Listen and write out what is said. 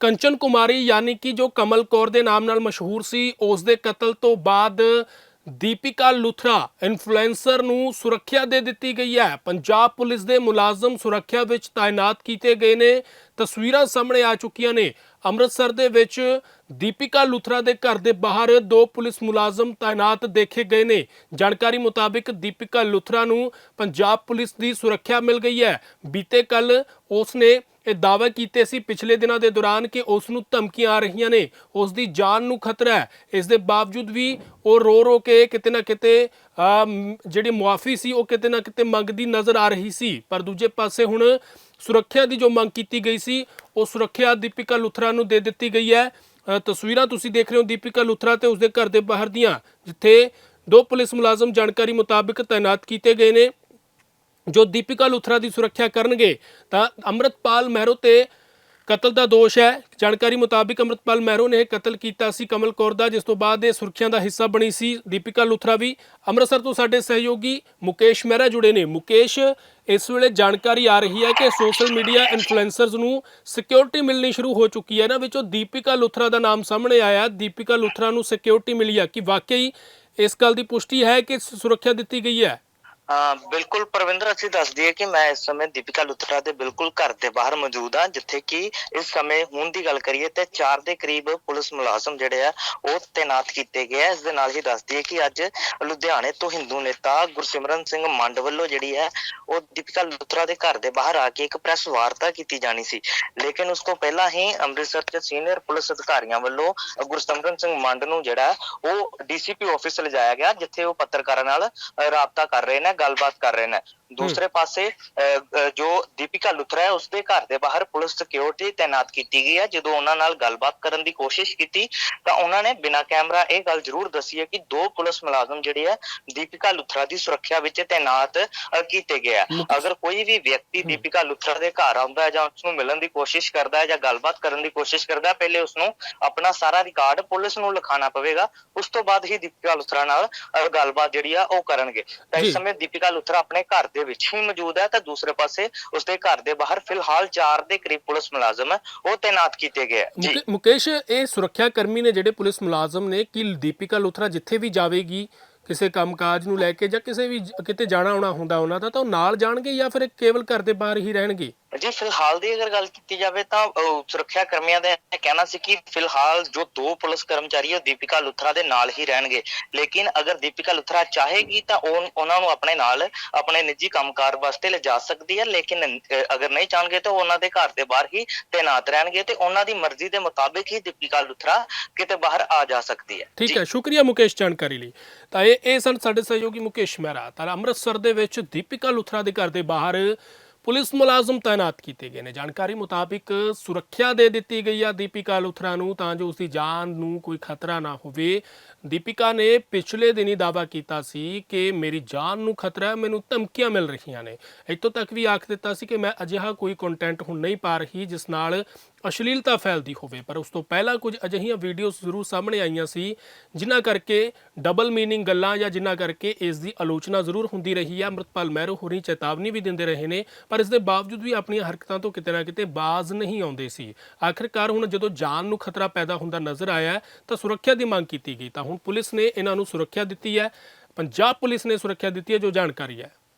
ਕੰਚਨ ਕੁਮਾਰੀ ਯਾਨੀ ਕਿ ਜੋ ਕਮਲ ਕੌਰ ਦੇ ਨਾਮ ਨਾਲ ਮਸ਼ਹੂਰ ਸੀ ਉਸ ਦੇ ਕਤਲ ਤੋਂ ਬਾਅਦ ਦੀਪਿਕਾ ਲੁਥਰਾ ਇਨਫਲੂਐਂਸਰ ਨੂੰ ਸੁਰੱਖਿਆ ਦੇ ਦਿੱਤੀ ਗਈ ਹੈ। ਪੰਜਾਬ ਪੁਲਿਸ ਦੇ ਮੁਲਾਜ਼ਮ ਸੁਰੱਖਿਆ ਵਿੱਚ ਤਾਇਨਾਤ ਕੀਤੇ ਗਏ ਨੇ। ਤਸਵੀਰਾਂ ਸਾਹਮਣੇ ਆ ਚੁੱਕੀਆਂ ਨੇ। ਅੰਮ੍ਰਿਤਸਰ ਦੇ ਵਿੱਚ ਦੀਪਿਕਾ ਲੁਥਰਾ ਦੇ ਘਰ ਦੇ ਬਾਹਰ ਦੋ ਪੁਲਿਸ ਮੁਲਾਜ਼ਮ ਤਾਇਨਾਤ ਦੇਖੇ ਗਏ ਨੇ। ਜਾਣਕਾਰੀ ਮੁਤਾਬਿਕ ਦੀਪਿਕਾ ਲੁਥਰਾ ਨੂੰ ਪੰਜਾਬ ਪੁਲਿਸ ਦੀ ਸੁਰੱਖਿਆ ਮਿਲ ਗਈ ਹੈ। ਬੀਤੇ ਕੱਲ ਉਸ ਨੇ ਇਹ ਦਾਅਵੇ ਕੀਤੇ ਸੀ ਪਿਛਲੇ ਦਿਨਾਂ ਦੇ ਦੌਰਾਨ ਕਿ ਉਸ ਨੂੰ ਧਮਕੀਆਂ ਆ ਰਹੀਆਂ ਨੇ। ਉਸ ਦੀ ਜਾਨ ਨੂੰ ਖਤਰਾ ਹੈ। ਇਸ ਦੇ ਬਾਵਜੂਦ ਵੀ ਉਹ ਰੋ ਰੋ ਕੇ ਕਿਤੇ ਨਾ ਕਿਤੇ ਜਿਹੜੀ ਮੁਆਫੀ ਸੀ, ਉਹ ਕਿਤੇ ਨਾ ਕਿਤੇ ਮੰਗਦੀ ਨਜ਼ਰ ਆ ਰਹੀ ਸੀ। ਪਰ ਦੂਜੇ ਪਾਸੇ ਹੁਣ ਸੁਰੱਖਿਆ ਦੀ ਜੋ ਮੰਗ ਕੀਤੀ ਗਈ ਸੀ, ਉਹ ਸੁਰੱਖਿਆ ਦੀਪਿਕਾ ਲੁਥਰਾ ਨੂੰ ਦੇ ਦਿੱਤੀ ਗਈ ਹੈ। ਤਸਵੀਰਾਂ ਤੁਸੀਂ ਦੇਖ ਰਹੇ ਹੋ ਦੀਪਿਕਾ ਲੁਥਰਾ ਤੇ ਉਸਦੇ ਘਰ ਦੇ ਬਾਹਰ ਦੀਆਂ, ਜਿੱਥੇ ਦੋ ਪੁਲਿਸ ਮੁਲਾਜ਼ਮ ਜਾਣਕਾਰੀ ਮੁਤਾਬਿਕ ਤਾਇਨਾਤ ਕੀਤੇ ਗਏ ਨੇ। ਜੋ ਦੀਪਿਕਾ ਲੁਥਰਾ ਦੀ ਸੁਰੱਖਿਆ ਕਰਨਗੇ, ਤਾਂ ਅੰਮ੍ਰਿਤਪਾਲ ਮਹਿਰੋ ਤੇ ਕਤਲ ਦਾ ਦੋਸ਼ ਹੈ। ਜਾਣਕਾਰੀ ਮੁਤਾਬਿਕ ਅੰਮ੍ਰਿਤਪਾਲ ਮਹਿਰੋ ਨੇ ਕਤਲ ਕੀਤਾ ਸੀ ਕਮਲ ਕੌਰ ਦਾ, ਜਿਸ ਤੋਂ ਬਾਅਦ ਇਹ ਸੁਰੱਖਿਆ ਦਾ ਹਿੱਸਾ ਬਣੀ ਸੀ। ਦੀਪਿਕਾ ਲੁਥਰਾ ਵੀ ਅੰਮ੍ਰਿਤਸਰ ਤੋਂ ਸਾਡੇ ਸਹਿਯੋਗੀ ਮੁਕੇਸ਼ ਮਹਿਰਾ ਜੁੜੇ ਨੇ। ਮੁਕੇਸ਼, ਇਸ ਵੇਲੇ ਜਾਣਕਾਰੀ ਆ ਰਹੀ ਹੈ ਕਿ ਸੋਸ਼ਲ ਮੀਡੀਆ ਇਨਫਲੂਐਂਸਰਸ ਨੂੰ ਸਿਕਿਉਰਿਟੀ ਮਿਲਣੀ ਸ਼ੁਰੂ ਹੋ ਚੁੱਕੀ ਹੈ। ਨਾ ਵਿੱਚੋਂ ਦੀਪਿਕਾ ਲੁਥਰਾ ਦਾ ਨਾਮ ਸਾਹਮਣੇ ਆਇਆ। ਦੀਪਿਕਾ ਲੁਥਰਾ ਨੂੰ ਸਿਕਿਉਰਿਟੀ ਮਿਲੀ ਹੈ ਕਿ ਵਾਕਈ ਇਸ ਗੱਲ ਦੀ ਪੁਸ਼ਟੀ ਹੈ ਕਿ ਸੁਰੱਖਿਆ ਦਿੱਤੀ ਗਈ ਹੈ। ਬਿਲਕੁਲ ਪਰਵਿੰਦਰ, ਅਸੀਂ ਦੱਸ ਦਈਏ ਕਿ ਮੈਂ ਇਸ ਸਮੇਂ ਦੀਪਿਕਾ ਲੁਥਰਾ ਦੇ ਬਿਲਕੁਲ ਘਰ ਦੇ ਬਾਹਰ ਮੌਜੂਦ ਹਾਂ, ਜਿੱਥੇ ਕਿ ਇਸ ਸਮੇਂ ਹੁਣ ਦੀ ਗੱਲ ਕਰੀਏ ਤੇ 4 ਦੇ ਕਰੀਬ ਪੁਲਿਸ ਮੁਲਾਜ਼ਮ ਜਿਹੜੇ ਆ, ਉਹ ਤਾਇਨਾਤ ਕੀਤੇ ਗਏ ਆ। ਇਸ ਦੇ ਨਾਲ ਹੀ ਦੱਸ ਦਈਏ ਕਿ ਅੱਜ ਲੁਧਿਆਣੇ ਤੋਂ ਹਿੰਦੂ ਨੇਤਾ ਗੁਰਸਿਮਰਨ ਸਿੰਘ ਮੰਡ ਵੱਲੋਂ ਜਿਹੜੀ ਹੈ, ਉਹ ਦੀਪਿਕਾ ਲੁਥਰਾ ਦੇ ਘਰ ਦੇ ਬਾਹਰ ਆ ਕੇ ਇੱਕ ਪ੍ਰੈਸ ਵਾਰਤਾ ਕੀਤੀ ਜਾਣੀ ਸੀ। ਲੇਕਿਨ ਉਸ ਤੋਂ ਪਹਿਲਾਂ ਹੀ ਅੰਮ੍ਰਿਤਸਰ ਦੇ ਸੀਨੀਅਰ ਪੁਲਿਸ ਅਧਿਕਾਰੀਆਂ ਵੱਲੋਂ ਗੁਰਸਿਮਰਨ ਸਿੰਘ ਮੰਡ ਨੂੰ ਜਿਹੜਾ, ਉਹ ਡੀਸੀਪੀ ਆਫਿਸ ਲਿਜਾਇਆ ਗਿਆ, ਜਿੱਥੇ ਉਹ ਪੱਤਰਕਾਰਾਂ ਨਾਲ ਰਾਬਤਾ ਕਰ ਰਹੇ ਨੇ। ਗੱਲਬਾਤ ਕਰ ਰਹੇ ਨੇ। ਦੂਸਰੇ ਪਾਸੇ ਅ, ਅ, ਜੋ ਦੀਪਿਕਾ ਲੁਥਰਾ ਹੈ ਉਸਦੇ ਘਰ ਦੇ ਬਾਹਰ ਪੁਲਿਸ ਸਿਕਿਉਰਿਟੀ ਤਾਇਨਾਤ ਕੀਤੀ ਗਈ ਹੈ। ਜਦੋਂ ਉਹਨਾਂ ਨਾਲ ਗੱਲਬਾਤ ਕਰਨ ਦੀ ਕੋਸ਼ਿਸ਼ ਕੀਤੀ ਤਾਂ ਉਹਨਾਂ ਨੇ ਬਿਨਾਂ ਕੈਮਰਾ ਇਹ ਗੱਲ ਜ਼ਰੂਰ ਦੱਸੀ ਹੈ ਕਿ ਦੋ ਪੁਲਿਸ ਮੁਲਾਜ਼ਮ ਜਿਹੜੇ ਆ ਦੀਪਿਕਾ ਲੁਥਰਾ ਦੀ ਸੁਰੱਖਿਆ ਵਿੱਚ ਤਾਇਨਾਤ ਅ, ਕੀਤੇ ਗਏ ਮੁਕ- ਅਗਰ ਕੋਈ ਵੀ ਵਿਅਕਤੀ ਦੀਪਿਕਾ ਲੁਥਰਾ ਦੇ ਘਰ ਆਉਂਦਾ ਹੈ ਜਾਂ ਉਸ ਨੂੰ ਮਿਲਣ ਦੀ ਕੋਸ਼ਿਸ਼ ਕਰਦਾ ਹੈ ਜਾਂ ਗੱਲਬਾਤ ਕਰਨ ਦੀ ਕੋਸ਼ਿਸ਼ ਕਰਦਾ ਹੈ ਪਹਿਲੇ ਉਸ ਨੂੰ ਆਪਣਾ ਸਾਰਾ ਰਿਕਾਰਡ ਪੁਲਿਸ ਨੂੰ ਲਿਖਾਣਾ ਪਵੇਗਾ। ਉਸ ਤੋਂ ਬਾਅਦ ਹੀ ਦੀਪਿਕਾ ਲੁਥਰਾ ਨਾਲ ਗੱਲਬਾਤ ਜਿਹੜੀ ਆ ਉਹ ਕਰਨਗੇ। ਤਾਂ। ਇਸ ਸਮੇਂ ਦੀਪਿਕਾ ਲੁਥਰਾ ਆਪਣੇ ਘਰ ਦੇ ਵਿੱਚ ਹੀ ਮੌਜੂਦ ਹੈ ਤਾਂ ਦੂਸਰੇ ਪਾਸੇ ਉਸਦੇ ਘਰ ਦੇ ਬਾਹਰ ਫਿਲਹਾਲ 4 ਦੇ ਕਰੀਬ ਪੁਲਿਸ ਮੁਲਾਜ਼ਮ ਹੈ, ਉਹ ਤਾਇਨਾਤ ਕੀਤੇ ਗਏ ਜੀ। ਮੁਕੇਸ਼, ਇਹ ਸੁਰੱਖਿਆ ਕਰਮੀ ਨੇ ਜਿਹੜੇ ਪੁਲਿਸ ਮੁਲਾਜ਼ਮ ਨੇ, ਕਿ ਦੀਪਿਕਾ ਲੁਥਰਾ ਜਿੱਥੇ ਵੀ ਜਾਵੇਗੀ, ਕਿਸੇ ਕੰਮਕਾਜ ਨੂੰ ਲੈ ਕੇ ਜਾਂ ਕਿਸੇ ਵੀ ਕਿਤੇ ਜਾਣਾ ਆਉਣਾ ਹੁੰਦਾ ਉਹਨਾਂ ਦਾ, ਤਾਂ ਉਹ ਨਾਲ ਜਾਣਗੇ ਜਾਂ ਫਿਰ ਕੇਵਲ ਘਰ ਦੇ ਬਾਹਰ ਹੀ ਰਹਿਣਗੇ? ਜੀ ਫਿਲਹਾਲ ਦੀ ਅਗਰ ਗੱਲ ਕੀਤੀ ਜਾਵੇ ਤਾਂ ਸੁਰੱਖਿਆ ਕਰਮੀਆਂ ਦਾ ਇਹ ਕਹਿਣਾ ਸੀ ਕਿ ਫਿਲਹਾਲ ਜੋ ਦੋ ਪੁਲਿਸ ਕਰਮਚਾਰੀ ਉਹ ਦੀਪਿਕਾ ਲੁਥਰਾ ਦੇ ਨਾਲ ਹੀ ਰਹਿਣਗੇ। ਲੇਕਿਨ ਅਗਰ ਦੀਪਿਕਾ ਲੁਥਰਾ ਚਾਹੇਗੀ ਤਾਂ ਉਹ ਉਹਨਾਂ ਨੂੰ ਆਪਣੇ ਨਾਲ ਆਪਣੇ ਨਿੱਜੀ ਕੰਮਕਾਰ ਵਾਸਤੇ ਲਿਜਾ ਸਕਦੀ ਹੈ। ਲੇਕਿਨ ਅਗਰ ਨਹੀਂ ਚਾਹਣਗੇ ਤਾਂ ਉਹ ਉਹਨਾਂ ਦੇ ਘਰ ਦੇ ਬਾਹਰ ਹੀ ਤਾਇਨਾਤ ਰਹਿਣਗੇ ਤੇ ਉਹਨਾਂ ਦੀ ਮਰਜ਼ੀ ਦੇ ਮੁਤਾਬਿਕ ਹੀ ਦੀਪਿਕਾ ਲੁਥਰਾ ਕਿਤੇ ਬਾਹਰ ਆ ਜਾ ਸਕਦੀ ਹੈ। ਠੀਕ। ਹੈ ਸ਼ੁਕਰੀਆ ਮੁਕੇਸ਼ ਜਾਣਕਾਰੀ ਲਈ। ਤਾਂ ਇਹ ਇਹ ਸਨ ਸਾਡੇ ਸਹਿਯੋਗੀ ਮੁਕੇਸ਼ ਮਹਿਰਾ। ਤਾਂ ਅੰਮ੍ਰਿਤਸਰ ਦੇ ਵਿੱਚ ਦੀਪਿਕਾ ਲੁਥਰਾ ਦੇ ਘਰ ਦੇ ਬਾਹਰ ਪੁਲਿਸ ਮੁਲਾਜ਼ਮ ਤਾਇਨਾਤ ਕੀਤੇ ਗਏ ਨੇ। ਜਾਣਕਾਰੀ ਮੁਤਾਬਿਕ ਸੁਰੱਖਿਆ ਦੇ ਦਿੱਤੀ ਗਈ ਆ ਦੀਪਿਕਾ ਲੁਥਰਾ ਨੂੰ, ਤਾਂ ਜੋ ਉਸ ਦੀ ਜਾਨ ਨੂੰ ਕੋਈ ਖਤਰਾ ਨਾ ਹੋਵੇ। ਦੀਪਿਕਾ ਨੇ ਪਿਛਲੇ ਦਿਨੀ ਦਾਅਵਾ ਕੀਤਾ ਸੀ ਕਿ ਮੇਰੀ ਜਾਨ ਨੂੰ ਖਤਰਾ ਹੈ, ਮੈਨੂੰ ਧਮਕੀਆਂ ਮਿਲ ਰਹੀਆਂ ਨੇ। ਇੱਥੋਂ ਤੱਕ ਵੀ ਆਖ ਦਿੱਤਾ ਸੀ ਕਿ ਮੈਂ ਅਜਿਹਾ ਕੋਈ ਕੰਟੈਂਟ ਹੁਣ ਨਹੀਂ ਪਾ ਰਹੀ ਜਿਸ ਨਾਲ ਅਸ਼ਲੀਲਤਾ ਫੈਲਦੀ ਹੋਵੇ। ਪਰ ਉਸ ਤੋਂ ਪਹਿਲਾਂ ਕੁਝ ਅਜਿਹੀਆਂ ਵੀਡੀਓਜ਼ ਜ਼ਰੂਰ ਸਾਹਮਣੇ ਆਈਆਂ ਸੀ, ਜਿਨ੍ਹਾਂ ਕਰਕੇ ਡਬਲ ਮੀਨਿੰਗ ਗੱਲਾਂ ਜਾਂ ਜਿਨ੍ਹਾਂ ਕਰਕੇ ਇਸ ਦੀ ਆਲੋਚਨਾ ਜ਼ਰੂਰ ਹੁੰਦੀ ਰਹੀ ਹੈ ਅੰਮ੍ਰਿਤਪਾਲ ਮਹਿਰੋ ਹੋਰੀ ਚੇਤਾਵਨੀ ਵੀ ਦਿੰਦੇ ਰਹੇ ਨੇ। ਪਰ ਇਸ ਦੇ ਬਾਵਜੂਦ ਵੀ ਆਪਣੀਆਂ ਹਰਕਤਾਂ ਤੋਂ ਕਿਤੇ ਨਾ ਕਿਤੇ ਬਾਜ਼ ਨਹੀਂ ਆਉਂਦੇ ਸੀ। ਆਖਿਰਕਾਰ ਹੁਣ ਜਦੋਂ ਜਾਨ ਨੂੰ ਖਤਰਾ ਪੈਦਾ ਹੁੰਦਾ ਨਜ਼ਰ ਆਇਆ ਤਾਂ ਸੁਰੱਖਿਆ ਦੀ ਮੰਗ ਕੀਤੀ ਗਈ। ਤਾਂ ਹੁਣ ਪੁਲਿਸ ਨੇ ਇਹਨਾਂ ਨੂੰ ਸੁਰੱਖਿਆ ਦਿੱਤੀ ਹੈ, ਪੰਜਾਬ ਪੁਲਿਸ ਨੇ ਸੁਰੱਖਿਆ ਦਿੱਤੀ ਹੈ, ਜੋ ਜਾਣਕਾਰੀ ਹੈ।